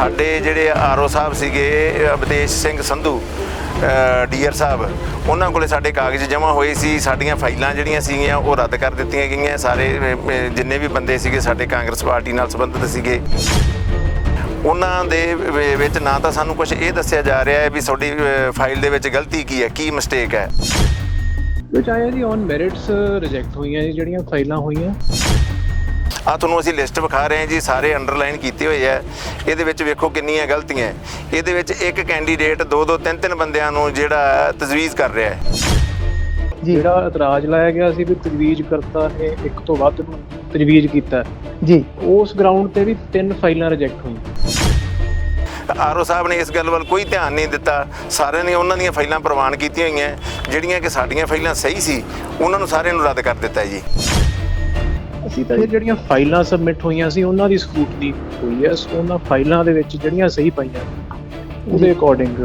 ਸਾਡੇ ਜਿਹੜੇ ਆਰਓ ਸਾਹਿਬ ਸੀਗੇ ਅਵਦੇਸ਼ ਸਿੰਘ ਸੰਧੂ ਡੀਆਰ ਸਾਹਿਬ, ਉਹਨਾਂ ਕੋਲੇ ਸਾਡੇ ਕਾਗਜ਼ ਜਮ੍ਹਾਂ ਹੋਏ ਸੀ, ਸਾਡੀਆਂ ਫਾਈਲਾਂ ਜਿਹੜੀਆਂ ਸੀਗੀਆਂ, ਉਹ ਰੱਦ ਕਰ ਦਿੱਤੀਆਂ ਗਈਆਂ, ਸਾਰੇ ਜਿੰਨੇ ਵੀ ਬੰਦੇ ਸੀਗੇ, ਸਾਡੇ ਕਾਂਗਰਸ ਪਾਰਟੀ ਨਾਲ ਸੰਬੰਧਿਤ ਸੀਗੇ। ਉਹਨਾਂ ਦੇ ਵਿੱਚ ਨਾ ਤਾਂ ਸਾਨੂੰ ਕੁਝ ਇਹ ਦੱਸਿਆ ਜਾ ਰਿਹਾ ਹੈ ਵੀ ਤੁਹਾਡੀ ਫਾਈਲ ਦੇ ਵਿੱਚ ਗਲਤੀ ਕੀ ਹੈ, ਕੀ ਮਿਸਟੇਕ ਹੈ। ਵਿੱਚ ਆਇਆ ਜੀ ਔਨ ਮੈਰਿਟਸ ਰਿਜੈਕਟ ਹੋਈਆਂ ਜਿਹੜੀਆਂ ਫਾਈਲਾਂ ਹੋਈਆਂ। ਆ ਤੁਹਾਨੂੰ ਅਸੀਂ ਲਿਸਟ ਵਿਖਾ ਰਹੇ ਹਾਂ ਜੀ ਸਾਰੇ ਅੰਡਰਲਾਈਨ ਕੀਤੇ ਹੋਏ ਆ। ਇਹਦੇ ਵਿੱਚ ਵੇਖੋ ਕਿੰਨੀਆਂ ਗਲਤੀਆਂ। ਇਹਦੇ ਵਿੱਚ ਇੱਕ ਕੈਂਡੀਡੇਟ ਦੋ ਦੋ ਤਿੰਨ ਤਿੰਨ ਬੰਦਿਆਂ ਨੂੰ ਜਿਹੜਾ ਤਜਵੀਜ਼ ਕਰ ਰਿਹਾ ਹੈ। ਜਿਹੜਾ ਇਤਰਾਜ਼ ਲਾਇਆ ਗਿਆ ਸੀ ਵੀ ਤਜਵੀਜ਼ ਕਰਤਾ ਨੇ ਇੱਕ ਤੋਂ ਵੱਧ ਨੂੰ ਤਜਵੀਜ਼ ਕੀਤਾ। ਜੀ। ਉਸ ਗਰਾਊਂਡ ਤੇ ਵੀ ਤਿੰਨ ਫਾਈਲਾਂ ਰਿਜੈਕਟ ਹੋਈਆਂ। ਆਰਓ ਸਾਹਿਬ ਨੇ ਇਸ ਗੱਲ ਵੱਲ ਕੋਈ ਧਿਆਨ ਨਹੀਂ ਦਿੱਤਾ। ਸਾਰਿਆਂ ਨੇ ਉਹਨਾਂ ਦੀਆਂ ਫਾਈਲਾਂ ਪ੍ਰਵਾਨ ਕੀਤੀਆਂ ਹੋਈਆਂ। ਜਿਹੜੀਆਂ ਕਿ ਸਾਡੀਆਂ ਫਾਈਲਾਂ ਸਹੀ ਸੀ ਉਹਨਾਂ ਨੂੰ ਸਾਰਿਆਂ ਨੂੰ ਰੱਦ ਕਰ ਦਿੱਤਾ ਜੀ। ਅਸੀਂ ਤਾਂ ਜਿਹੜੀਆਂ ਫਾਈਲਾਂ ਸਬਮਿਟ ਹੋਈਆਂ ਸੀ ਉਹਨਾਂ ਦੀ ਸਕੂਟਨੀ ਹੋਈ ਹੈ। ਸੋ ਉਹਨਾਂ ਫਾਈਲਾਂ ਦੇ ਵਿੱਚ ਜਿਹੜੀਆਂ ਸਹੀ ਪਈਆਂ ਉਹਦੇ ਅਕੋਰਡਿੰਗ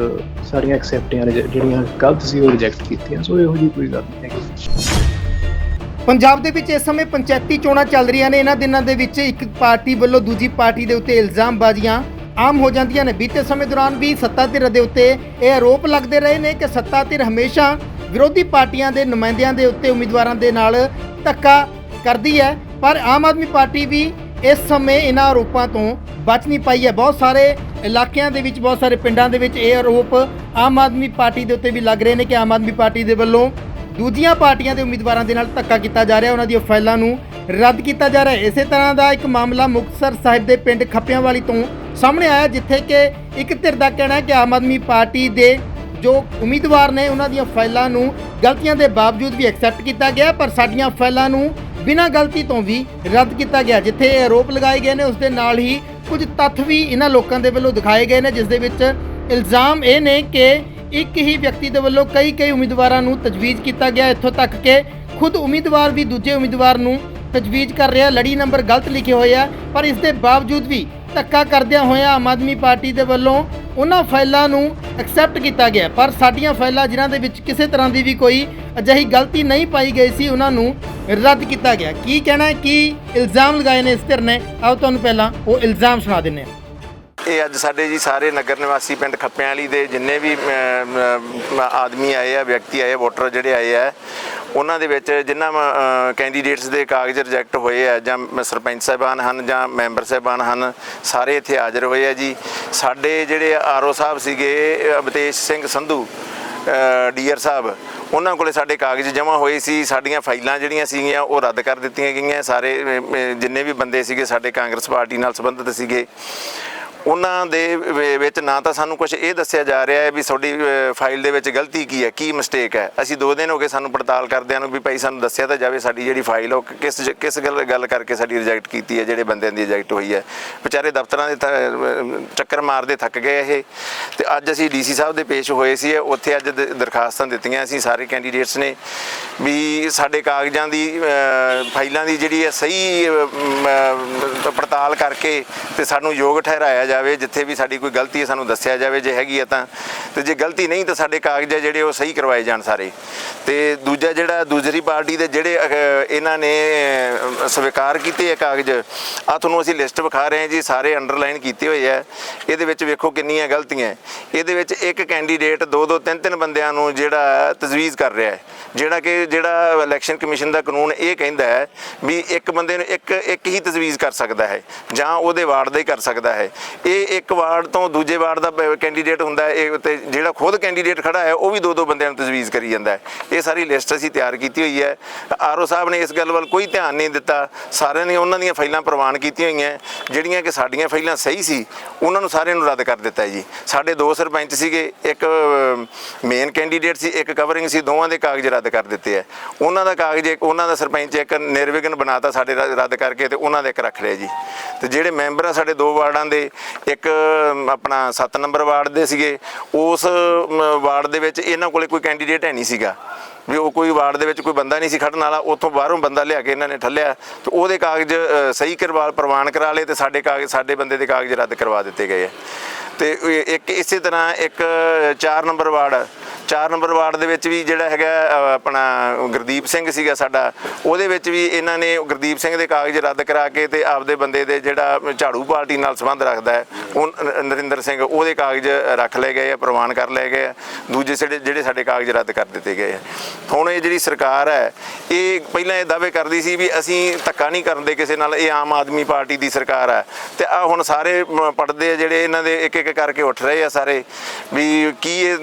ਸਾਰੀਆਂ ਐਕਸੈਪਟੀਆਂ ਜਿਹੜੀਆਂ ਗਲਤ ਸੀ ਉਹ ਰਿਜੈਕਟ ਕੀਤੀਆਂ। ਸੋ ਇਹੋ ਜਿਹੀ ਕੋਈ ਗੱਲ ਨਹੀਂ ਹੈਗੀ। ਪੰਜਾਬ ਦੇ ਵਿੱਚ ਇਸ ਸਮੇਂ ਪੰਚਾਇਤੀ ਚੋਣਾਂ ਚੱਲ ਰਹੀਆਂ ਨੇ। ਇਹਨਾਂ ਦਿਨਾਂ ਦੇ ਵਿੱਚ ਇੱਕ ਪਾਰਟੀ ਵੱਲੋਂ ਦੂਜੀ ਪਾਰਟੀ ਦੇ ਉੱਤੇ ਇਲਜ਼ਾਮਬਾਜ਼ੀਆਂ ਆਮ ਹੋ ਜਾਂਦੀਆਂ ਨੇ। ਬੀਤੇ ਸਮੇਂ ਦੌਰਾਨ ਵੀ ਸੱਤਾ ਧਿਰ ਦੇ ਉੱਤੇ ਇਹ ਆਰੋਪ ਲੱਗਦੇ ਰਹੇ ਨੇ ਕਿ ਸੱਤਾ ਧਿਰ ਹਮੇਸ਼ਾ ਵਿਰੋਧੀ ਪਾਰਟੀਆਂ ਦੇ ਨੁਮਾਇੰਦਿਆਂ ਦੇ ਉੱਤੇ ਉਮੀਦਵਾਰਾਂ ਦੇ ਨਾਲ ਧੱਕਾ ਕਰਦੀ ਹੈ। ਪਰ ਆਮ ਆਦਮੀ ਪਾਰਟੀ ਵੀ ਇਸ ਸਮੇਂ ਇਹਨਾਂ ਆਰੋਪਾਂ ਤੋਂ ਬਚ ਨਹੀਂ ਪਾਈ ਹੈ। ਬਹੁਤ ਸਾਰੇ ਇਲਾਕਿਆਂ ਦੇ ਵਿੱਚ, ਬਹੁਤ ਸਾਰੇ ਪਿੰਡਾਂ ਦੇ ਵਿੱਚ ਇਹ ਆਰੋਪ ਆਮ ਆਦਮੀ ਪਾਰਟੀ ਦੇ ਉੱਤੇ ਵੀ ਲੱਗ ਰਹੇ ਨੇ ਕਿ ਆਮ ਆਦਮੀ ਪਾਰਟੀ ਦੇ ਵੱਲੋਂ ਦੂਜੀਆਂ ਪਾਰਟੀਆਂ ਦੇ ਉਮੀਦਵਾਰਾਂ ਦੇ ਨਾਲ ਧੱਕਾ ਕੀਤਾ ਜਾ ਰਿਹਾ, ਉਹਨਾਂ ਦੀਆਂ ਫਾਈਲਾਂ ਨੂੰ ਰੱਦ ਕੀਤਾ ਜਾ ਰਿਹਾ ਇਸੇ ਤਰ੍ਹਾਂ ਦਾ ਇੱਕ ਮਾਮਲਾ ਮੁਕਤਸਰ ਸਾਹਿਬ ਦੇ ਪਿੰਡ ਖੱਪਿਆਂਵਾਲੀ ਤੋਂ ਸਾਹਮਣੇ ਆਇਆ, ਜਿੱਥੇ ਕਿ ਇੱਕ ਧਿਰ ਦਾ ਕਹਿਣਾ ਹੈ ਕਿ ਆਮ ਆਦਮੀ ਪਾਰਟੀ ਦੇ ਜੋ ਉਮੀਦਵਾਰ ਨੇ, ਉਹਨਾਂ ਦੀਆਂ ਫਾਈਲਾਂ ਨੂੰ ਗਲਤੀਆਂ ਦੇ ਬਾਵਜੂਦ ਵੀ ਐਕਸੈਪਟ ਕੀਤਾ ਗਿਆ, ਪਰ ਸਾਡੀਆਂ ਫਾਈਲਾਂ ਨੂੰ ਬਿਨਾਂ ਗਲਤੀ ਤੋਂ ਵੀ ਰੱਦ ਕੀਤਾ ਗਿਆ, ਜਿੱਥੇ ਇਹ ਆਰੋਪ ਲਗਾਏ ਗਏ ਨੇ, ਉਸ ਦੇ ਨਾਲ ਹੀ ਕੁਝ ਤੱਥ ਵੀ ਇਹਨਾਂ ਲੋਕਾਂ ਦੇ ਵੱਲੋਂ ਦਿਖਾਏ ਗਏ ਨੇ, ਜਿਸ ਦੇ ਵਿੱਚ ਇਲਜ਼ਾਮ ਇਹ ਨੇ ਕਿ ਇੱਕ ਹੀ ਵਿਅਕਤੀ ਦੇ ਵੱਲੋਂ ਕਈ ਕਈ ਉਮੀਦਵਾਰਾਂ ਨੂੰ ਤਜਵੀਜ਼ ਕੀਤਾ ਗਿਆ। ਇੱਥੋਂ ਤੱਕ ਕਿ ਖੁਦ ਉਮੀਦਵਾਰ ਵੀ ਦੂਜੇ ਉਮੀਦਵਾਰ ਨੂੰ ਤਜਵੀਜ਼ ਕਰ ਰਿਹਾ। ਲੜੀ ਨੰਬਰ ਗਲਤ ਲਿਖੇ ਹੋਏ ਆ, ਪਰ ਇਸ ਦੇ ਬਾਵਜੂਦ ਵੀ ਧੱਕਾ ਕਰਦਿਆਂ ਹੋਇਆਂ ਆਮ ਆਦਮੀ ਪਾਰਟੀ ਦੇ ਵੱਲੋਂ ਉਹਨਾਂ ਫਾਈਲਾਂ ਨੂੰ ਐਕਸੈਪਟ ਕੀਤਾ ਗਿਆ। ਪਰ ਸਾਡੀਆਂ ਫਾਈਲਾਂ ਜਿਨ੍ਹਾਂ ਦੇ ਵਿੱਚ ਕਿਸੇ ਤਰ੍ਹਾਂ ਦੀ ਵੀ ਕੋਈ ਅਜਿਹੀ ਗਲਤੀ ਨਹੀਂ ਪਾਈ ਗਈ ਸੀ ਉਹਨਾਂ ਨੂੰ ਰੱਦ ਕੀਤਾ ਗਿਆ। ਕੀ ਕਹਿਣਾ ਹੈ? ਕੀ ਇਲਜ਼ਾਮ ਲਗਾਏ ਨੇ ਇਸ ਧਿਰ ਨੇ? ਆਓ ਤੁਹਾਨੂੰ ਪਹਿਲਾਂ ਉਹ ਇਲਜ਼ਾਮ ਸੁਣਾ ਦਿੰਨੇ ਹਾਂ। ਇਹ ਅੱਜ ਸਾਡੇ ਜੀ ਸਾਰੇ ਨਗਰ ਨਿਵਾਸੀ ਪਿੰਡ ਖੱਪਿਆਂ ਵਾਲੀ ਦੇ ਜਿੰਨੇ ਵੀ ਅਮ, ਅਮ, ਆਦਮੀ ਆਏ ਆ ਵਿਅਕਤੀ ਆਏ ਵੋਟਰ ਜਿਹੜੇ ਆਏ ਆ ਉਹਨਾਂ ਦੇ ਵਿੱਚ ਜਿਨ੍ਹਾਂ ਕੈਂਡੀਡੇਟਸ ਦੇ ਕਾਗਜ਼ ਰਿਜੈਕਟ ਹੋਏ ਆ ਜਾਂ ਮ- ਸਰਪੰਚ ਸਾਹਿਬਾਨ ਹਨ ਜਾਂ ਮੈਂਬਰ ਸਾਹਿਬਾਨ ਹਨ, ਸਾਰੇ ਇੱਥੇ ਹਾਜ਼ਰ ਹੋਏ ਆ ਜੀ। ਸਾਡੇ ਜਿਹੜੇ ਆਰਓ ਸਾਹਿਬ ਸੀਗੇ ਅਵਤੇਸ਼ ਸਿੰਘ ਸੰਧੂ ਡੀਆਰ ਸਾਹਿਬ, ਉਹਨਾਂ ਕੋਲੇ ਸਾਡੇ ਕਾਗਜ਼ ਜਮ੍ਹਾਂ ਹੋਏ ਸੀ, ਸਾਡੀਆਂ ਫਾਈਲਾਂ ਜਿਹੜੀਆਂ ਸੀਗੀਆਂ ਉਹ ਰੱਦ ਕਰ ਦਿੱਤੀਆਂ ਗਈਆਂ। ਸਾਰੇ ਜਿੰਨੇ ਵੀ ਬੰਦੇ ਸੀਗੇ ਸਾਡੇ ਕਾਂਗਰਸ ਪਾਰਟੀ ਨਾਲ ਸੰਬੰਧਿਤ ਸੀਗੇ। ਉਹਨਾਂ ਦੇ ਵਿੱਚ ਨਾ ਤਾਂ ਸਾਨੂੰ ਕੁਝ ਇਹ ਦੱਸਿਆ ਜਾ ਰਿਹਾ ਹੈ ਵੀ ਤੁਹਾਡੀ ਫਾਈਲ ਦੇ ਵਿੱਚ ਗਲਤੀ ਕੀ ਹੈ, ਕੀ ਮਿਸਟੇਕ ਹੈ। ਅਸੀਂ ਦੋ ਦਿਨ ਹੋ ਗਏ ਸਾਨੂੰ ਪੜਤਾਲ ਕਰਦਿਆਂ ਨੂੰ ਵੀ ਭਾਈ ਸਾਨੂੰ ਦੱਸਿਆ ਤਾਂ ਜਾਵੇ ਸਾਡੀ ਜਿਹੜੀ ਫਾਈਲ ਉਹ ਕਿਸ ਕਿਸ ਗੱਲ ਗੱਲ ਕਰਕੇ ਸਾਡੀ ਰਿਜੈਕਟ ਕੀਤੀ ਹੈ, ਜਿਹੜੇ ਬੰਦਿਆਂ ਦੀ ਰਿਜੈਕਟ ਹੋਈ ਹੈ। ਵਿਚਾਰੇ ਦਫ਼ਤਰਾਂ ਦੇ ਥ- ਚੱਕਰ ਮਾਰਦੇ ਥੱਕ ਗਏ ਇਹ। ਤੇ ਅੱਜ ਅਸੀਂ ਡੀਸੀ ਸਾਹਿਬ ਦੇ ਪੇਸ਼ ਹੋਏ ਸੀ ਉੱਥੇ ਅੱਜ ਦ- ਦਰਖਾਸਤਾਂ ਦਿੱਤੀਆਂ ਅਸੀਂ ਸਾਰੇ ਕੈਂਡੀਡੇਟਸ ਨੇ, ਵੀ ਸਾਡੇ ਕਾਗਜ਼ਾਂ ਦੀ ਫਾਈਲਾਂ ਦੀ ਜਿਹੜੀ ਹੈ ਸਹੀ ਪੜਤਾਲ ਕਰਕੇ ਤੇ ਸਾਨੂੰ ਯੋਗ ਠਹਿਰਾਇਆ ਜਾਵੇ, ਜਿੱਥੇ ਵੀ ਸਾਡੀ ਕੋਈ ਗਲਤੀ ਹੈ ਸਾਨੂੰ ਦੱਸਿਆ ਜਾਵੇ, ਜੇ ਹੈਗੀ ਹੈ ਤਾਂ। ਤੇ ਜੇ ਗਲਤੀ ਨਹੀਂ ਤਾਂ ਸਾਡੇ ਕਾਗਜ਼ ਹੈ ਜਿਹੜੇ ਉਹ ਸਹੀ ਕਰਵਾਏ ਜਾਣ ਸਾਰੇ। ਤੇ ਦੂਜਾ ਜਿਹੜਾ ਦੂਸਰੀ ਪਾਰਟੀ ਦੇ ਜਿਹੜੇ ਇਹਨਾਂ ਨੇ ਸਵੀਕਾਰ ਕੀਤੇ ਹੈ ਕਾਗਜ਼ ਆ ਤੁਹਾਨੂੰ ਅਸੀਂ ਲਿਸਟ ਵਿਖਾ ਰਹੇ ਹਾਂ ਜੀ, ਸਾਰੇ ਅੰਡਰਲਾਈਨ ਕੀਤੇ ਹੋਏ ਆ। ਇਹਦੇ ਵਿੱਚ ਵੇਖੋ ਕਿੰਨੀਆਂ ਗਲਤੀਆਂ। ਇਹਦੇ ਵਿੱਚ ਇੱਕ ਕੈਂਡੀਡੇਟ ਦੋ ਦੋ ਤਿੰਨ ਤਿੰਨ ਬੰਦਿਆਂ ਨੂੰ ਜਿਹੜਾ ਤਜਵੀਜ਼ ਕਰ ਰਿਹਾ ਹੈ। ਜਿਹੜਾ ਕਿ, ਜਿਹੜਾ ਇਲੈਕਸ਼ਨ ਕਮਿਸ਼ਨ ਦਾ ਕਾਨੂੰਨ ਇਹ ਕਹਿੰਦਾ ਹੈ ਵੀ ਇੱਕ ਬੰਦੇ ਨੂੰ ਇੱਕ ਇੱਕ ਹੀ ਤਜਵੀਜ਼ ਕਰ ਸਕਦਾ ਹੈ। ਜਾਂ ਉਹਦੇ ਵਾਰਡ ਦਾ ਹੀ ਕਰ ਸਕਦਾ ਹੈ। ਇਹ ਇੱਕ ਵਾਰਡ ਤੋਂ ਦੂਜੇ ਵਾਰਡ ਦਾ ਕੈਂਡੀਡੇਟ ਹੁੰਦਾ ਇਹ ਤੇ ਜਿਹੜਾ ਖੁਦ ਕੈਂਡੀਡੇਟ ਖੜਾ ਹੈ, ਉਹ ਵੀ ਦੋ ਦੋ ਬੰਦਿਆਂ ਨੂੰ ਤਜਵੀਜ਼ ਕਰੀ ਜਾਂਦਾ ਹੈ। ਇਹ ਸਾਰੀ ਲਿਸਟ ਅਸੀਂ ਤਿਆਰ ਕੀਤੀ ਹੋਈ ਹੈ। ਆਰਓ ਸਾਹਿਬ ਨੇ ਇਸ ਗੱਲ ਵੱਲ ਕੋਈ ਧਿਆਨ ਨਹੀਂ ਦਿੱਤਾ। ਸਾਰਿਆਂ ਨੇ ਉਹਨਾਂ ਦੀਆਂ ਫਾਈਲਾਂ ਪ੍ਰਵਾਨ ਕੀਤੀਆਂ ਹੋਈਆਂ ਜਿਹੜੀਆਂ ਕਿ ਸਾਡੀਆਂ ਫਾਈਲਾਂ ਸਹੀ ਸੀ, ਉਹਨਾਂ ਨੂੰ ਸਾਰਿਆਂ ਨੂੰ ਰੱਦ ਕਰ ਦਿੱਤਾ ਜੀ। ਸਾਡੇ ਦੋ ਸਰਪੰਚ ਸੀਗੇ, ਇੱਕ ਮੇਨ ਕੈਂਡੀਡੇਟ ਸੀ, ਇੱਕ ਕਵਰਿੰਗ ਸੀ, ਦੋਵਾਂ ਦੇ ਕਾਗਜ਼ ਰੱਦ ਕਰ ਦਿੱਤੇ ਆ ਉਹਨਾਂ ਦਾ ਕਾਗਜ਼ ਇੱਕ ਉਹਨਾਂ ਦਾ ਸਰਪੰਚ ਇੱਕ ਨਿਰਵਿਘਨ ਬਣਾਤਾ ਸਾਡੇ ਰ- ਰੱਦ ਕਰਕੇ ਤੇ ਉਹਨਾਂ ਦਾ ਇੱਕ ਰੱਖ ਲਿਆ ਜੀ। ਤੇ ਜਿਹੜੇ ਮੈਂਬਰ ਆ ਸਾਡੇ ਦੋ ਵਾਰਡਾਂ ਦੇ ਇੱਕ ਆਪਣਾ 7 ਨੰਬਰ ਵਾਰਡ ਦੇ ਸੀਗੇ। ਉਸ ਵਾਰਡ ਦੇ ਵਿੱਚ ਇਹਨਾਂ ਕੋਲੇ ਕੋਈ ਕੈਂਡੀਡੇਟ ਹੈ ਨਹੀਂ ਸੀਗਾ। ਵੀ ਉਹ ਕੋਈ ਵਾਰਡ ਦੇ ਵਿੱਚ ਕੋਈ ਬੰਦਾ ਨਹੀਂ ਸੀ ਖੜਨ ਵਾਲਾ, ਉੱਥੋਂ ਬਾਹਰੋਂ ਬੰਦਾ ਲਿਆ ਕੇ ਇਹਨਾਂ ਨੇ ਠੱਲਿਆ। ਤੇ ਉਹਦੇ ਕਾਗਜ਼ ਸਹੀ ਕਰਵਾ, ਪ੍ਰਵਾਨ ਕਰਾ ਲਏ ਤੇ ਸਾਡੇ ਕਾਗਜ਼, ਸਾਡੇ ਬੰਦੇ ਦੇ ਕਾਗਜ਼ ਰੱਦ ਕਰਵਾ ਦਿੱਤੇ ਗਏ ਆ। ਤੇ ਇੱਕ ਇਸੇ ਤਰ੍ਹਾਂ ਇੱਕ 4 ਨੰਬਰ ਵਾਰਡ 4 ਨੰਬਰ ਵਾਰਡ ਦੇ ਵਿੱਚ ਵੀ ਜਿਹੜਾ ਹੈਗਾ ਆਪਣਾ ਗੁਰਦੀਪ ਸਿੰਘ ਸੀਗਾ ਸਾਡਾ ਉਹਦੇ ਵਿੱਚ ਵੀ ਇਹਨਾਂ ਨੇ ਗੁਰਦੀਪ ਸਿੰਘ ਦੇ ਕਾਗਜ਼ ਰੱਦ ਕਰਾ ਕੇ ਤੇ ਆਪਦੇ ਬੰਦੇ ਦੇ ਜਿਹੜਾ ਝਾੜੂ ਪਾਰਟੀ ਨਾਲ ਸੰਬੰਧ ਰੱਖਦਾ ਹੈ ਉਹ ਨਰਿੰਦਰ ਸਿੰਘ ਉਹਦੇ ਕਾਗਜ਼ ਰੱਖ ਲਏ ਗਏ ਆ ਪ੍ਰਵਾਨ ਕਰ ਲਏ ਗਏ ਆ ਦੂਜੇ ਜਿਹੜੇ ਜਿਹੜੇ ਸਾਡੇ ਕਾਗਜ਼ ਰੱਦ ਕਰ ਦਿੱਤੇ ਗਏ ਆ। ਹੁਣ ਇਹ ਜਿਹੜੀ ਸਰਕਾਰ ਹੈ ਇਹ ਪਹਿਲਾਂ ਇਹ ਦਾਅਵੇ ਕਰਦੀ ਸੀ ਵੀ ਅਸੀਂ ਧੱਕਾ ਨਹੀਂ ਕਰਦੇ ਕਿਸੇ ਨਾਲ ਇਹ ਆਮ ਆਦਮੀ ਪਾਰਟੀ ਦੀ ਸਰਕਾਰ ਹੈ। ਤੇ ਆ ਹੁਣ ਸਾਰੇ ਮ, ਪੜਦੇ ਆ ਜਿਹੜੇ ਇਹਨਾਂ ਦੇ ਇੱਕ ਇੱਕ ਕਰਕੇ ਉੱਠ ਰਹੇ ਆ ਸਾਰੇ ਵੀ ਕੀ ਇਹ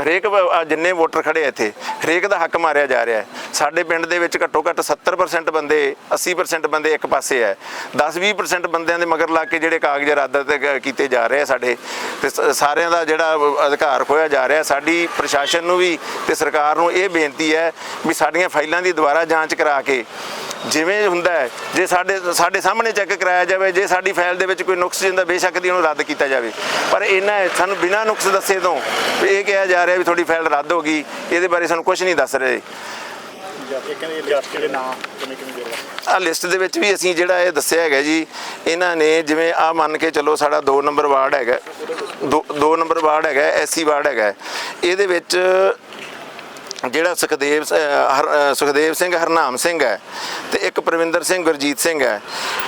ਹਰੇਕ ਹਰੇਕ ਜਿੰਨੇ ਵੋਟਰ ਖੜੇ ਆ ਇੱਥੇ, ਹਰੇਕ ਦਾ ਹੱਕ ਮਾਰਿਆ ਜਾ ਰਿਹਾ ਹੈ। ਸਾਡੇ ਪਿੰਡ ਦੇ ਵਿੱਚ ਘੱਟੋ ਘੱਟ 70% ਬੰਦੇ 80% ਬੰਦੇ ਇੱਕ ਪਾਸੇ ਹੈ। 10-20% ਬੰਦਿਆਂ ਦੇ ਮਗਰ ਲੱਗ ਕੇ ਜਿਹੜੇ ਕਾਗਜ਼ ਰੱਦ ਕੀਤੇ ਜਾ ਰਹੇ ਆ ਸਾਡੇ, ਤੇ ਸਾਰਿਆਂ ਦਾ ਜਿਹੜਾ ਅਧਿਕਾਰ ਖੋਇਆ ਜਾ ਰਿਹਾ ਸਾਡੀ ਪ੍ਰਸ਼ਾਸਨ ਨੂੰ ਵੀ ਤੇ ਸਰਕਾਰ ਨੂੰ ਇਹ ਬੇਨਤੀ ਹੈ ਵੀ ਸਾਡੀਆਂ ਫਾਈਲਾਂ ਦੀ ਦੁਬਾਰਾ ਜਾਂਚ ਕਰਾ ਕੇ ਜਿਵੇਂ ਹੁੰਦਾ ਹੈ, ਜੇ ਸਾਡੇ ਸਾਡੇ ਸਾਹਮਣੇ ਚੈੱਕ ਕਰਾਇਆ ਜਾਵੇ, ਜੇ ਸਾਡੀ ਫਾਈਲ ਦੇ ਵਿੱਚ ਕੋਈ ਨੁਕਸ ਜਿੰਦਾ ਬੇਸ਼ੱਕ ਦੀ ਉਹਨੂੰ ਰੱਦ ਕੀਤਾ ਜਾਵੇ। ਪਰ ਇਹਨਾਂ ਸਾਨੂੰ ਬਿਨਾਂ ਨੁਕਸ ਦੱਸੇ ਤੋਂ ਵੀ ਇਹ ਕਿਹਾ ਜਾ ਰਿਹਾ ਵੀ ਤੁਹਾਡੀ ਫਾਈਲ ਰੱਦ ਹੋ ਗਈ, ਇਹਦੇ ਬਾਰੇ ਸਾਨੂੰ ਕੁਝ ਨਹੀਂ ਦੱਸ ਰਹੇ। ਆ ਲਿਸਟ ਦੇ ਵਿੱਚ ਵੀ ਅਸੀਂ ਜਿਹੜਾ ਇਹ ਦੱਸਿਆ ਹੈਗਾ ਜੀ, ਇਹਨਾਂ ਨੇ ਜਿਵੇਂ ਆ ਮੰਨ ਕੇ ਚੱਲੋ ਸਾਡਾ 2 ਨੰਬਰ ਵਾਰਡ ਹੈਗਾ 2 ਨੰਬਰ ਵਾਰਡ ਹੈਗਾ, ਐਸਸੀ ਵਾਰਡ ਹੈਗਾ। ਇਹਦੇ ਵਿੱਚ ਜਿਹੜਾ ਸੁਖਦੇਵ ਹਰ- ਸੁਖਦੇਵ ਸਿੰਘ ਹਰਨਾਮ ਸਿੰਘ ਹੈ ਤੇ ਇੱਕ ਪ੍ਰਵਿੰਦਰ ਸਿੰਘ ਗੁਰਜੀਤ ਸਿੰਘ ਹੈ।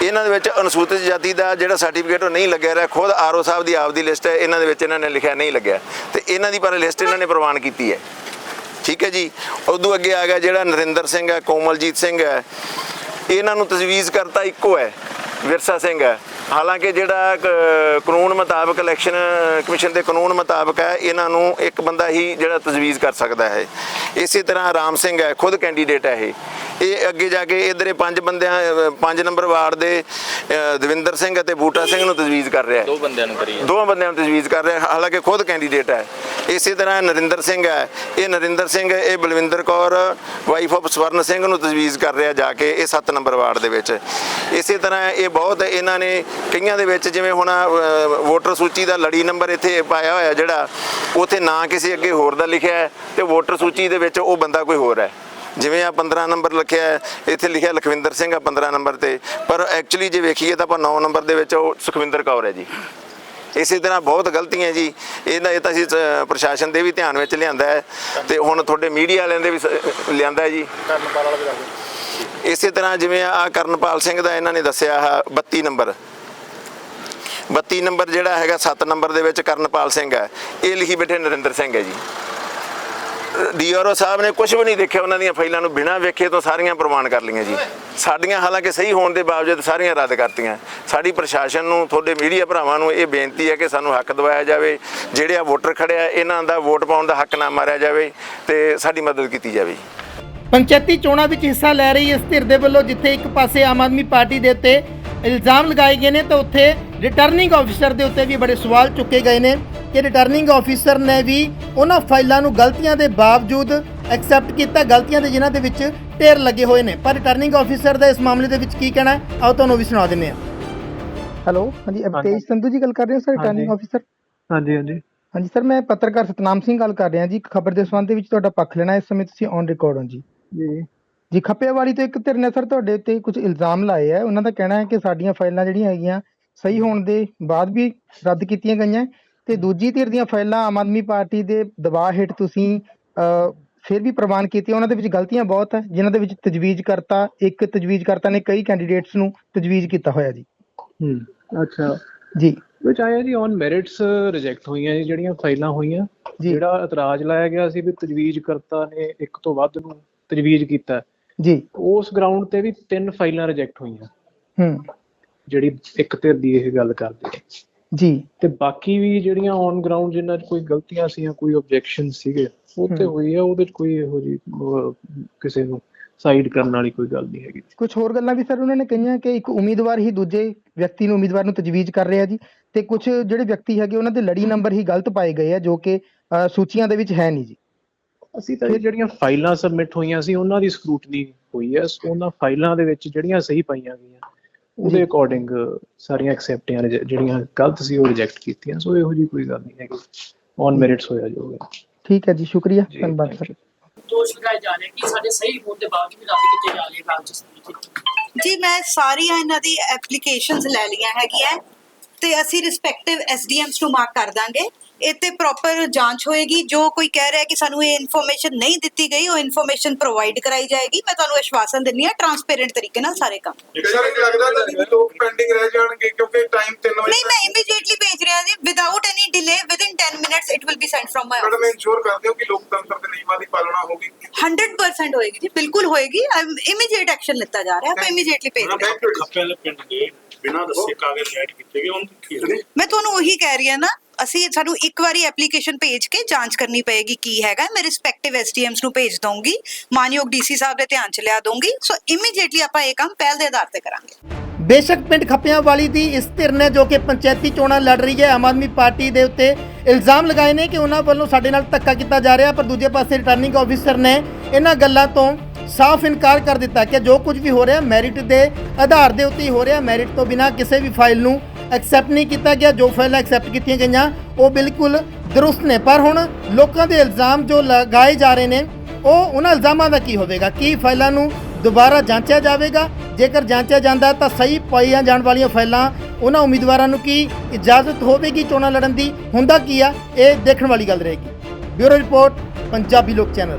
ਇਹਨਾਂ ਦੇ ਵਿੱਚ ਅਨੁਸੂਚਿਤ ਜਾਤੀ ਦਾ ਜਿਹੜਾ ਸਰਟੀਫਿਕੇਟ ਉਹ ਨਹੀਂ ਲੱਗਿਆ ਰਿਹਾ, ਖੁਦ ਆਰਓ ਸਾਹਿਬ ਦੀ ਆਪਦੀ ਲਿਸਟ ਹੈ, ਇਹਨਾਂ ਦੇ ਵਿੱਚ ਇਹਨਾਂ ਨੇ ਲਿਖਿਆ ਨਹੀਂ ਲੱਗਿਆ। ਤੇ ਇਹਨਾਂ ਦੀ ਪਰ ਲਿਸਟ ਇਹਨਾਂ ਨੇ ਪ੍ਰਵਾਨ ਕੀਤੀ ਹੈ। ਠੀਕ ਹੈ ਜੀ? ਉਦੋਂ ਅੱਗੇ ਆ ਗਿਆ ਜਿਹੜਾ ਨਰਿੰਦਰ ਸਿੰਘ ਹੈ, ਕੋਮਲਜੀਤ ਸਿੰਘ ਹੈ। ਇਹਨਾਂ ਨੂੰ ਤਜਵੀਜ਼ ਕਰਤਾ ਇੱਕੋ ਹੈ, ਵਿਰਸਾ ਸਿੰਘ ਹੈ। ਹਾਲਾਂਕਿ ਜਿਹੜਾ ਕਾਨੂੰਨ ਮੁਤਾਬਕ ਇਲੈਕਸ਼ਨ ਕਮਿਸ਼ਨ ਦੇ ਕਾਨੂੰਨ ਮੁਤਾਬਕ ਹੈ ਇਹਨਾਂ ਨੂੰ ਇੱਕ ਬੰਦਾ ਹੀ ਜਿਹੜਾ ਤਜਵੀਜ਼ ਕਰ ਸਕਦਾ ਹੈ। ਇਸੇ ਤਰ੍ਹਾਂ ਰਾਮ ਸਿੰਘ ਹੈ ਖੁਦ ਕੈਂਡੀਡੇਟ ਹੈ ਇਹ। ਇਹ ਅੱਗੇ ਜਾ ਕੇ ਇਧਰੇ ਪੰਜ ਬੰਦਿਆਂ ਪੰਜ ਨੰਬਰ ਵਾਰਡ ਦੇ ਦਵਿੰਦਰ ਸਿੰਘ ਅਤੇ ਬੂਟਾ ਸਿੰਘ ਨੂੰ ਤਜਵੀਜ਼ ਕਰ ਰਿਹਾ ਹੈ। ਦੋ ਬੰਦਿਆਂ ਨੂੰ ਕਰੀਏ ਦੋਵਾਂ ਬੰਦਿਆਂ ਨੂੰ ਤਜਵੀਜ਼ ਕਰ ਰਿਹਾ ਹਾਲਾਂਕਿ ਖੁਦ ਕੈਂਡੀਡੇਟ ਹੈ। ਇਸੇ ਤਰ੍ਹਾਂ ਨਰਿੰਦਰ ਸਿੰਘ ਹੈ। ਇਹ ਨਰਿੰਦਰ ਸਿੰਘ, ਇਹ ਬਲਵਿੰਦਰ ਕੌਰ ਵਾਈਫ ਆਫ ਸਵਰਨ ਸਿੰਘ ਨੂੰ ਤਜਵੀਜ਼ ਕਰ ਰਿਹਾ ਜਾ ਕੇ ਇਹ 7 ਨੰਬਰ ਵਾਰਡ ਦੇ ਵਿੱਚ। ਇਸੇ ਤਰ੍ਹਾਂ ਇਹ ਬਹੁਤ ਇਹਨਾਂ ਨੇ ਕਈਆਂ ਦੇ ਵਿੱਚ ਜਿਵੇਂ ਹੁਣ ਵੋਟਰ ਸੂਚੀ ਦਾ ਲੜੀ ਨੰਬਰ ਇੱਥੇ ਪਾਇਆ ਹੋਇਆ ਜਿਹੜਾ, ਉਥੇ ਨਾਂ ਕਿਸੇ ਅੱਗੇ ਹੋਰ ਦਾ ਲਿਖਿਆ ਹੈ ਤੇ ਵੋਟਰ ਸੂਚੀ ਦੇ ਵਿੱਚ ਉਹ ਬੰਦਾ ਕੋਈ ਹੋਰ ਹੈ। ਜਿਵੇਂ ਆ 15 ਨੰਬਰ ਲਿਖਿਆ ਇੱਥੇ ਲਿਖਿਆ ਲਖਵਿੰਦਰ ਸਿੰਘ ਆ 15 ਨੰਬਰ ਤੇ। ਪਰ ਐਕਚੁਅਲੀ ਜੇ ਵੇਖੀਏ ਤਾਂ ਆਪਾਂ 9 ਨੰਬਰ ਦੇ ਵਿੱਚ ਉਹ ਸੁਖਵਿੰਦਰ ਕੌਰ ਹੈ ਜੀ। ਇਸੇ ਤਰ੍ਹਾਂ ਬਹੁਤ ਗਲਤੀਆਂ ਜੀ। ਇਹਨਾਂ ਇਹ ਤਾਂ ਅਸੀਂ ਪ੍ਰਸ਼ਾਸਨ ਦੇ ਵੀ ਧਿਆਨ ਵਿੱਚ ਲਿਆਂਦਾ ਹੈ ਤੇ ਹੁਣ ਤੁਹਾਡੇ ਮੀਡੀਆ ਵਾਲਿਆਂ ਦੇ ਵੀ ਲਿਆਂਦਾ ਹੈ ਜੀ। ਇਸੇ ਤਰ੍ਹਾਂ ਜਿਵੇਂ ਆ ਕਰਨਪਾਲ ਸਿੰਘ ਦਾ ਇਹਨਾਂ ਨੇ ਦੱਸਿਆ ਆ 32 ਨੰਬਰ। 32 ਨੰਬਰ ਜਿਹੜਾ ਹੈਗਾ 7 ਨੰਬਰ ਦੇ ਵਿੱਚ ਕਰਨਪਾਲ ਸਿੰਘ ਹੈ। ਇਹ ਲਿਖੀ ਬੈਠੇ ਨਰਿੰਦਰ ਸਿੰਘ ਹੈ ਜੀ। ਡੀਆਰਓ ਸਾਹਿਬ ਨੇ ਕੁਝ ਵੀ ਨਹੀਂ ਦੇਖਿਆ ਉਹਨਾਂ ਦੀਆਂ ਫਾਈਲਾਂ ਨੂੰ। ਬਿਨਾਂ ਵੇਖੇ ਤੋਂ ਸਾਰੀਆਂ ਪ੍ਰਵਾਨ ਕਰ ਲਈਆਂ ਜੀ। ਸਾਡੀਆਂ ਹਾਲਾਂਕਿ ਸਹੀ ਹੋਣ ਦੇ ਬਾਵਜੂਦ ਸਾਰੀਆਂ ਰੱਦ ਕਰਤੀਆਂ। ਸਾਡੀ ਪ੍ਰਸ਼ਾਸਨ ਨੂੰ, ਤੁਹਾਡੇ ਮੀਡੀਆ ਭਰਾਵਾਂ ਨੂੰ ਇਹ ਬੇਨਤੀ ਹੈ ਕਿ ਸਾਨੂੰ ਹੱਕ ਦਿਵਾਇਆ ਜਾਵੇ। ਜਿਹੜੇ ਆ ਵੋਟਰ ਖੜਿਆ ਇਹਨਾਂ ਦਾ ਵੋਟ ਪਾਉਣ ਦਾ ਹੱਕ ਨਾ ਮਾਰਿਆ ਜਾਵੇ ਤੇ ਸਾਡੀ ਮਦਦ ਕੀਤੀ ਜਾਵੇ। ਪੰਚਾਇਤੀ ਚੋਣਾਂ ਵਿੱਚ ਹਿੱਸਾ ਲੈ ਰਹੀ ਇਸ ਧਿਰ ਦੇ ਵੱਲੋਂ ਜਿੱਥੇ ਇੱਕ ਪਾਸੇ ਆਮ ਆਦਮੀ ਪਾਰਟੀ ਦੇ ਉੱਤੇ ਇਲਜ਼ਾਮ ਲਗਾਏ ਗਏ ਨੇ, ਤਾਂ ਉੱਥੇ ਰਿਟਰਨਿੰਗ ਆਫੀਸਰ ਦੇ ਉੱਤੇ ਵੀ ਬੜੇ ਸਵਾਲ ਚੁੱਕੇ ਗਏ ਨੇ। ਕਿ ਰਿਟਰਨਿੰਗ ਆਫੀਸਰ ਨੇ ਵੀ ਉਹਨਾਂ ਫਾਈਲਾਂ ਨੂੰ ਗਲਤੀਆਂ ਦੇ ਬਾਵਜੂਦ ਐਕਸੈਪਟ ਕੀਤਾ ਗਲਤੀਆਂ ਦੇ ਜਿਨ੍ਹਾਂ ਦੇ ਵਿੱਚ ਢੇਰ ਲੱਗੇ ਹੋਏ ਨੇ। ਪਰ ਰਿਟਰਨਿੰਗ ਆਫੀਸਰ ਦਾ ਇਸ ਮਾਮਲੇ ਦੇ ਵਿੱਚ ਕੀ ਕਹਿਣਾ ਹੈ? ਆਓ ਤੁਹਾਨੂੰ ਵੀ ਸੁਣਾ ਦਿੰਦੇ ਹਾਂ। ਹੈਲੋ ਹਾਂਜੀ ਅਵਤੇਜ ਸੰਧੂ ਜੀ ਗੱਲ ਕਰ ਰਹੇ ਹੋ ਸਰ returning ਆਫੀਸਰ ਹਾਂਜੀ ਹਾਂਜੀ। ਹਾਂਜੀ ਸਰ ਮੈਂ ਪੱਤਰਕਾਰ ਸਤਨਾਮ ਸਿੰਘ ਗੱਲ ਕਰ ਰਿਹਾ ਜੀ। ਇੱਕ ਖਬਰ ਦੇ ਸੰਬੰਧ ਦੇ ਵਿੱਚ ਤੁਹਾਡਾ ਪੱਖ ਲੈਣਾ ਇਸ ਸਮੇਂ ਤੁਸੀਂ ਔਨ ਰਿਕਾਰਡ ਹੋ ਜੀ। ਜੀ। ਜੀ ਖੱਪੇਵਾਲੀ ਤੋਂ ਇੱਕ ਧਿਰ ਨੇ ਸਰ ਤੁਹਾਡੇ ਉੱਤੇ ਕੁਝ ਇਲਜ਼ਾਮ ਲਾਏ ਆ ਉਹਨਾਂ ਦਾ ਕਹਿਣਾ ਹੈ ਕਿ ਸਾਡੀਆਂ ਫਾਈਲਾਂ ਜਿਹੜੀਆਂ ਹੈਗੀਆਂ ਸਹੀ ਹੋਣ ਦੇ ਬਾਅਦ ਵੀ ਰੱਦ ਕੀਤੀਆਂ ਗਈਆਂ। ਤੇ ਦੂਜੀ ਧਿਰ ਦੀਆਂ ਫਾਈਲਾਂ ਆਮ ਆਦਮੀ ਪਾਰਟੀ ਦੇ ਦਬਾਅ ਹੇਠ ਤੁਸੀਂ ਫਿਰ ਵੀ ਪ੍ਰਵਾਨ ਕੀਤੀਆਂ। ਉਹਨਾਂ ਦੇ ਵਿੱਚ ਗਲਤੀਆਂ ਬਹੁਤ ਹੈ ਜਿਨ੍ਹਾਂ ਦੇ ਵਿੱਚ ਤਜਵੀਜ਼ ਕਰਤਾ ਇੱਕ ਤਜਵੀਜ਼ ਕਰਤਾ ਨੇ ਕਈ ਕੈਂਡੀਡੇਟਸ ਨੂੰ ਤਜਵੀਜ਼ ਕੀਤਾ ਹੋਇਆ ਜੀ। ਹੂੰ ਅੱਛਾ। ਜੀ। ਵਿੱਚ ਆਇਆ ਜੀ ਔਨ ਮੈਰਿਟਸ ਰਿਜੈਕਟ ਹੋਈਆਂ ਜੀ ਜਿਹੜੀਆਂ ਫਾਈਲਾਂ ਹੋਈਆਂ। ਜਿਹੜਾ ਇਤਰਾਜ਼ ਲਾਇਆ ਗਿਆ ਸੀ ਵੀ ਤਜਵੀਜ਼ ਕਰਤਾ ਨੇ ਇੱਕ ਤੋਂ ਵੱਧ ਨੂੰ ਤਜਵੀਜ਼ ਕੀਤਾ। ਜੀ। ਉਸ ਗਰਾਊਂਡ ਤੇ ਵੀ ਤਿੰਨ ਫਾਈਲਾਂ ਰਿਜੈਕਟ ਹੋਈਆਂ। ਹੂੰ। ਜਿਹੜੀ ਇੱਕ ਧਿਰ ਦੀ ਇਹ ਗੱਲ ਕਰਦੇ। ਜੀ। ਤੇ ਬਾਕੀ ਵੀ ਜਿਹੜੀਆਂ ਔਨ ਗਰਾਊਂਡ ਜਿਨ੍ਹਾਂ 'ਚ ਕੋਈ ਗਲਤੀਆਂ ਸੀ ਜਾਂ ਕੋਈ ਆਬਜੈਕਸ਼ਨ ਸੀਗੇ ਉਹ ਤੇ। ਹੋਈ ਆ ਉਹਦੇ 'ਚ ਕੋਈ ਇਹੋ ਜੀ ਕਿਸੇ ਨੂੰ ਸਾਈਡ ਕਰਨ ਵਾਲੀ ਕੋਈ ਗੱਲ ਨਹੀਂ ਹੈਗੀ। ਕੁਝ ਹੋਰ ਗੱਲਾਂ ਵੀ ਸਰ ਉਹਨਾਂ ਨੇ ਕਹੀਆਂ ਕਿ ਇੱਕ ਉਮੀਦਵਾਰ ਹੀ ਦੂਜੇ ਵਿਅਕਤੀ ਨੂੰ ਉਮੀਦਵਾਰ ਨੂੰ ਤਜਵੀਜ਼ ਕਰ ਰਿਹਾ ਜੀ ਤੇ ਕੁਝ ਜਿਹੜੇ ਵਿਅਕਤੀ ਹੈਗੇ ਉਹਨਾਂ ਦੇ ਲੜੀ ਨੰਬਰ ਹੀ ਗਲਤ ਪਾਏ ਗਏ ਆ ਜੋ ਕਿ ਸੂਚੀਆਂ ਦੇ ਵਿੱਚ ਹੈ ਨਹੀਂ ਜੀ। ਅਸੀਂ ਤਾਂ ਇਹ ਜਿਹੜੀਆਂ ਫਾਈਲਾਂ ਸਬਮਿਟ ਹੋਈਆਂ ਸੀ ਉਹਨਾਂ ਦੀ ਸਕਰੂਟਨੀ ਹੋਈ ਹੈ ਉਹਨਾਂ ਫਾਈਲਾਂ ਦੇ ਵਿੱਚ ਜਿਹੜੀਆਂ ਸਹੀ ਪਾਈਆਂ ਗਈਆਂ। ਉਹਦੇ। ਅਕੋਰਡਿੰਗ ਸਾਰੀਆਂ ਐਕਸੈਪਟੀਆਂ ਜਿਹੜੀਆਂ ਗਲਤ ਸੀ ਉਹ ਰਿਜੈਕਟ ਕੀਤੀਆਂ। ਸੋ ਇਹੋ ਜੀ ਕੋਈ ਗੱਲ ਨਹੀਂ ਹੈਗੀ। ਔਨ ਮੈਰਿਟਸ ਹੋਇਆ ਜੋ ਹੋਇਆ ਠੀਕ ਹੈ ਜੀ ਸ਼ੁਕਰੀਆ। ਧੰਨਵਾਦ ਸਰ. ਦੋਸ਼ ਲਗਾਏ ਜਾ ਰਹੇ ਕਿ ਸਾਡੇ ਸਹੀ ਹੋਣ ਦੇ ਬਾਵਜੂਦ ਵੀ ਰੱਦ ਕੀਤੇ ਜਾ ਰਹੇ ਸਮੇਤ ਜੀ ਮੈਂ ਸਾਰੀਆਂ ਇਹਨਾਂ ਦੀ ਐਪਲੀਕੇਸ਼ਨਸ ਲੈ ਲਈਆਂ ਹੈਗੀਆਂ। ਤੇ ਅਸੀਂ ਰਿਸਪੈਕਟਿਵ ਐਸਡੀਐਮਸ ਨੂੰ ਮਾਰਕ ਕਰ ਦਾਂਗੇ। ਇੱਥੇ ਪ੍ਰੋਪਰ ਜਾਂਚ ਹੋਏਗੀ। ਜੋ ਕੋਈ ਕਹਿ ਰਿਹਾ ਕਿ ਸਾਨੂੰ ਇਹ ਇਨਫੋਰਮੇਸ਼ਨ ਨਹੀਂ ਦਿੱਤੀ ਗਈ ਉਹ ਇਨਫੋਰਮੇਸ਼ਨ ਪ੍ਰੋਵਾਈਡ ਕਰਾਈ ਜਾਏਗੀ। ਮੈਂ ਤੁਹਾਨੂੰ ਆਸ਼ਵਾਸਨ ਦਿੰਨੀ ਆ ਟਰਾਂਸਪੇਰੈਂਟ ਤਰੀਕੇ ਨਾਲ ਸਾਰੇ ਕੰਮ। ਸਰ ਇਹ ਲੱਗਦਾ ਤਾਂ ਨਹੀਂ ਲੋਕ ਪੈਂਡਿੰਗ ਰਹਿ ਜਾਣਗੇ ਕਿਉਂਕਿ ਟਾਈਮ 3 ਵਜੇ ਨਹੀਂ ਮੈਂ ਇਮੀਡੀਏਟਲੀ ਭੇਜ ਰਿਹਾ ਜੀ। Without any delay within 10 minutes it will be sent from my madam ensure ਕਰਦੇ ਹੋ ਕਿ ਲੋਕਤੰਤਰ ਦੇ ਨਿਯਮਾਂ ਦੀ ਪਾਲਣਾ ਹੋਗੀ 100% ਹੋਏਗੀ ਜੀ। ਬਿਲਕੁਲ ਹੋਏਗੀ। ਇਮੀਡੀਏਟ ਐਕਸ਼ਨ ਲਿੱਤਾ ਜਾ ਰਿਹਾ। ਆਪਾਂ ਇਮੀਡੀਏਟਲੀ ਭੇਜ ਰਹੇ। ਹਾਂ ਖੱਪੇ ਵਾਲੇ ਪਿੰਡ ਦੇ ਬਿਨਾਂ ਦੱਸੇ ਕਾਗਜ਼ ਐਡ ਕੀਤੇ ਗਏ ਉਹਨਾਂ ਦੀ ਕੀ? ਮੈਂ ਤੁਹਾਨੂੰ ਉਹੀ ਕਹਿ ਰਹੀ ਹਾਂ ਨਾ ਅਸੀਂ ਸਾਨੂੰ ਇੱਕ ਵਾਰੀ ਐਪਲੀਕੇਸ਼ਨ ਭੇਜ ਕੇ ਜਾਂਚ ਕਰਨੀ ਪਏਗੀ ਕੀ ਹੈਗਾ। ਮੈਂ ਰਿਸਪੈਕਟਿਵ ਐਸਟੀਐਮਸ ਨੂੰ ਭੇਜ ਦਊਂਗੀ, ਮਾਨਯੋਗ ਡੀਸੀ ਸਾਹਿਬ ਦੇ ਧਿਆਨ ਚ ਲਿਆ ਦਊਂਗੀ। ਸੋ ਇਮੀਡੀਏਟਲੀ ਆਪਾਂ ਇਹ ਕੰਮ ਪਹਿਲ ਦੇ ਆਧਾਰ ਤੇ ਕਰਾਂਗੇ। ਬੇਸ਼ੱਕ ਪਿੰਡ ਖੱਪਿਆਂ ਵਾਲੀ ਦੀ ਇਸ ਧਿਰ ਨੇ ਜੋ ਕਿ ਪੰਚਾਇਤੀ ਚੋਣਾਂ ਲੜ ਰਹੀ ਹੈ, ਆਮ ਆਦਮੀ ਪਾਰਟੀ ਦੇ ਉੱਤੇ ਇਲਜ਼ਾਮ ਲਗਾਏ ਨੇ ਕਿ ਉਹਨਾਂ ਵੱਲੋਂ ਸਾਡੇ ਨਾਲ ਧੱਕਾ ਕੀਤਾ ਜਾ ਰਿਹਾ, ਪਰ ਦੂਜੇ ਪਾਸੇ ਰਿਟਰਨਿੰਗ ਆਫੀਸਰ ਨੇ ਇਹਨਾਂ ਗੱਲਾਂ ਤੋਂ ਸਾਫ਼ ਇਨਕਾਰ ਕਰ ਦਿੱਤਾ ਕਿ ਜੋ ਕੁਝ ਵੀ ਹੋ ਰਿਹਾ ਮੈਰਿਟ ਦੇ ਆਧਾਰ ਦੇ ਉੱਤੇ ਹੀ ਹੋ ਰਿਹਾ। ਮੈਰਿਟ ਤੋਂ ਬਿਨਾਂ ਕਿਸੇ ਵੀ ਫਾਈਲ ਨੂੰ ਐਕਸੈਪਟ ਨਹੀਂ ਕੀਤਾ ਗਿਆ, ਜੋ ਫਾਈਲਾਂ ਐਕਸੈਪਟ ਕੀਤੀਆਂ ਗਈਆਂ, ਉਹ ਬਿਲਕੁਲ ਦਰੁਸਤ ਨੇ। ਪਰ ਹੁਣ ਲੋਕਾਂ ਦੇ ਇਲਜ਼ਾਮ ਜੋ ਲਗਾਏ ਜਾ ਰਹੇ ਨੇ, ਉਹ ਉਹਨਾਂ ਇਲਜ਼ਾਮਾਂ ਦਾ ਕੀ ਹੋਵੇਗਾ? ਕੀ ਫਾਈਲਾਂ ਨੂੰ ਦੁਬਾਰਾ ਜਾਂਚਿਆ ਜਾਵੇਗਾ? ਜੇਕਰ ਜਾਂਚਿਆ ਜਾਂਦਾ ਤਾਂ ਸਹੀ ਪਾਈਆਂ ਜਾਣ ਵਾਲੀਆਂ ਫਾਈਲਾਂ, ਉਹਨਾਂ ਉਮੀਦਵਾਰਾਂ ਨੂੰ ਕੀ ਇਜਾਜ਼ਤ ਹੋਵੇਗੀ ਚੋਣਾਂ ਲੜਨ ਦੀ? ਹੁੰਦਾ ਕੀ ਆ? ਇਹ ਦੇਖਣ ਵਾਲੀ ਗੱਲ ਰਹੇਗੀ। ਬਿਊਰੋ ਰਿਪੋਰਟ, ਪੰਜਾਬੀ ਲੋਕ ਚੈਨਲ।